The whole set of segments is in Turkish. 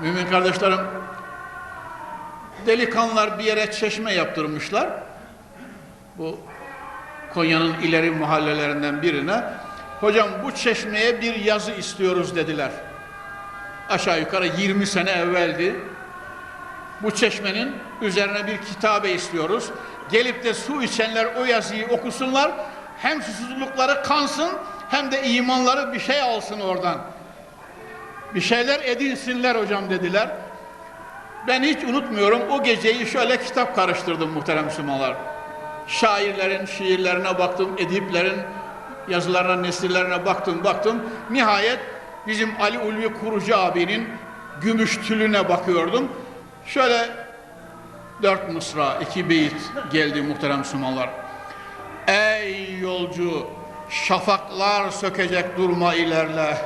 Mümin kardeşlerim, delikanlılar bir yere çeşme yaptırmışlar. Bu Konya'nın ileri mahallelerinden birine. Hocam bu çeşmeye bir yazı istiyoruz dediler. Aşağı yukarı 20 sene evveldi. Bu çeşmenin üzerine bir kitabe istiyoruz. Gelip de su içenler o yazıyı okusunlar. Hem susuzlukları kansın hem de imanları bir şey alsın oradan. Bir şeyler edinsinler hocam dediler. Ben hiç unutmuyorum o geceyi şöyle kitap karıştırdım muhterem Müslümanlar. Şairlerin şiirlerine baktım, ediplerin yazılarına, nesillerine baktım, baktım. Nihayet bizim Ali Ulvi Kurucu abinin gümüş tülüne bakıyordum. Şöyle dört mısra, iki beyit geldi muhterem Müslümanlar. Ey yolcu, şafaklar sökecek durma ilerle.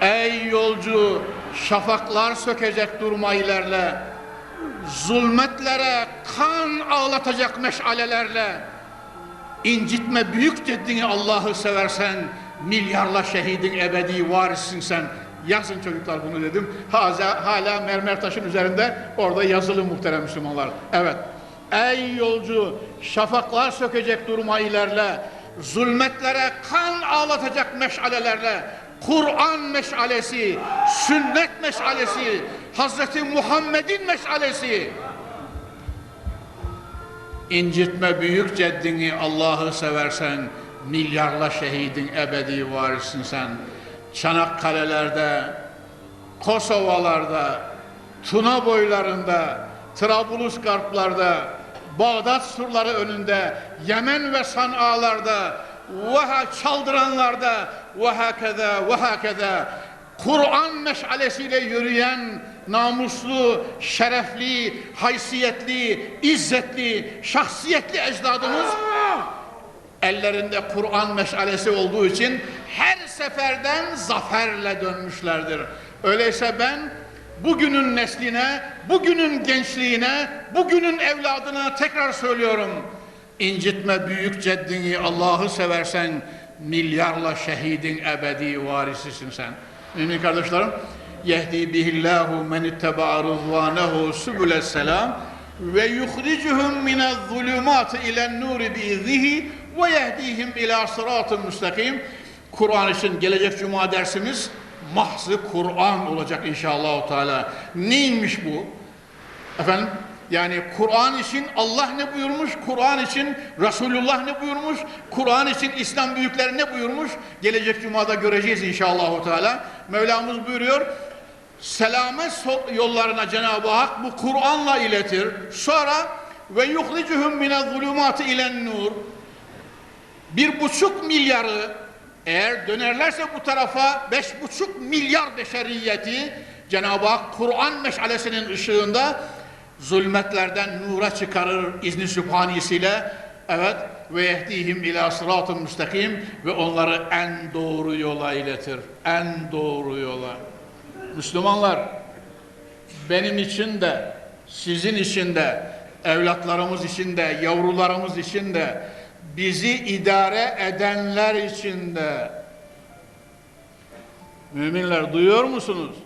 Ey yolcu, şafaklar sökecek durma ilerle. Zulmetlere kan ağlatacak meşalelerle. İncitme büyük ceddini Allah'ı seversen, milyarla şehidin ebedi varissin sen. Yazın çocuklar bunu dedim. Hala, hala mermer taşın üzerinde orada yazılı muhterem Müslümanlar. Evet. Ey yolcu, şafaklar sökecek durma ilerle. Zulmetlere kan ağlatacak meşalelerle. Kur'an meşalesi, sünnet meşalesi, Hazreti Muhammed'in meşalesi. İncitme büyük ceddini Allah'ı seversen, milyarla şehidin ebedi varisin sen. Çanakkale'lerde, Kosovalarda, Tuna boylarında, Trablusgarplarda, Bağdat surları önünde, Yemen ve San'alarda, ve çaldıranlarda ve hakeza ve hakeza Kur'an meşalesiyle yürüyen namuslu, şerefli, haysiyetli, izzetli, şahsiyetli ecdadımız ellerinde Kur'an meşalesi olduğu için her seferden zaferle dönmüşlerdir. Öyleyse ben bugünün nesline, bugünün gençliğine, bugünün evladına tekrar söylüyorum. İncitme büyük ceddini Allah'ı seversen milyarla şehidin ebedi varisisin sen. Mümin kardeşlerim, yehdi bihillahu men itteba rızvanehu sübüles selam ve yuhricuhum minez zulümat ilen nuri biiznihi ve yehdihim ila sıratın müstakim. Kur'an için gelecek cuma dersimiz mahzı Kur'an olacak inşallah Teala. Neymiş bu? Efendim yani Kur'an için Allah ne buyurmuş? Kur'an için Resulullah ne buyurmuş? Kur'an için İslam büyükleri ne buyurmuş? Gelecek cumada göreceğiz inşallah Teala. Mevlamız buyuruyor. Selamet yollarına Cenab-ı Hak bu Kur'an'la iletir. Sonra ve yuhricuhum mine zulümati ilen nur. Bir buçuk milyarı eğer dönerlerse bu tarafa beş buçuk milyar beşeriyeti Cenab-ı Hak Kur'an meşalesinin ışığında zulmetlerden nura çıkarır izni sübhanisiyle. Evet ve yehdihim ila sıratın müstakim ve onları en doğru yola iletir. En doğru yola. Müslümanlar benim için de sizin için de evlatlarımız için de yavrularımız için de bizi idare edenler için de. Müminler duyuyor musunuz?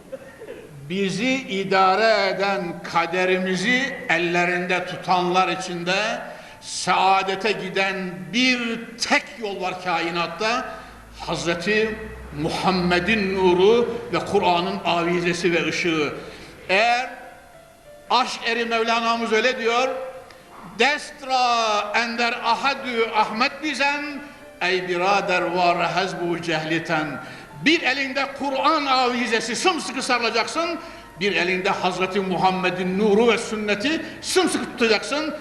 Bizi idare eden kaderimizi ellerinde tutanlar içinde saadete giden bir tek yol var kainatta. Hazreti Muhammed'in nuru ve Kur'an'ın avizesi ve ışığı. Eğer aşk eri Mevlana'mız öyle diyor. Destra ender ahadü Ahmet bizen ey birader var hezbu cehliten bir elinde Kur'an avizesi sımsıkı sarılacaksın. Bir elinde Hazreti Muhammed'in nuru ve sünneti sımsıkı tutacaksın.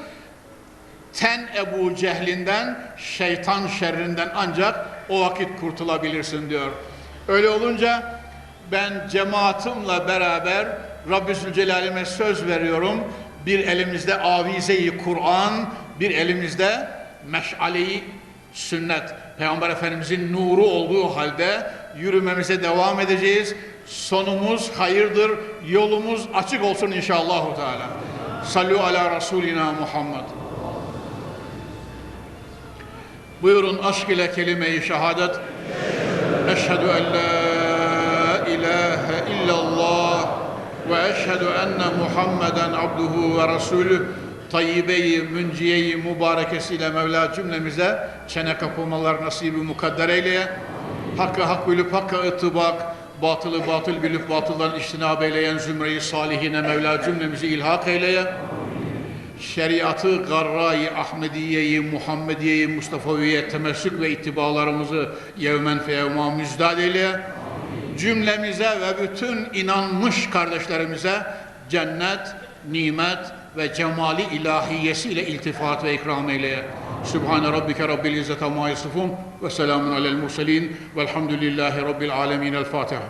Ten Ebu Cehlinden, şeytan şerrinden ancak o vakit kurtulabilirsin diyor. Öyle olunca ben cemaatimle beraber Rabbi Zülcelal'ime söz veriyorum. Bir elimizde avizeyi Kur'an, bir elimizde meşaleyi sünnet, Peygamber Efendimizin nuru olduğu halde yürümemize devam edeceğiz. Sonumuz hayırdır, yolumuz açık olsun inşallah. Teala. Sallu ala Resulina Muhammed. Buyurun aşk ile kelime-i şehadet. Eşhedü en la ilahe illallah ve eşhedü enne Muhammeden abduhu ve resulüh. Tayyibe-i, münciye-i mübarekesiyle Mevla cümlemize çene kapılmalar nasibi mukadder eyleye. Hakkı hak bilip hakka ıttıbak, batılı batıl bilip batıldan iştinab eyleyen zümreyi salihine Mevla cümlemizi ilhak eyleye. Şeriatı, garra-i Ahmediye-i, Muhammediye-i, Mustafaviye temessük ve ittibalarımızı yevmen feyevma müzdad eyleye. Cümlemize ve bütün inanmış kardeşlerimize cennet, nimet ve cemali ilahiyesiyle iltifat ve ikram eyleye. Sübhane Rabbike Rabbil İzzet Amma Yasifun ve selamun alel murselin velhamdülillahi Rabbil Alemin. El Fatiha.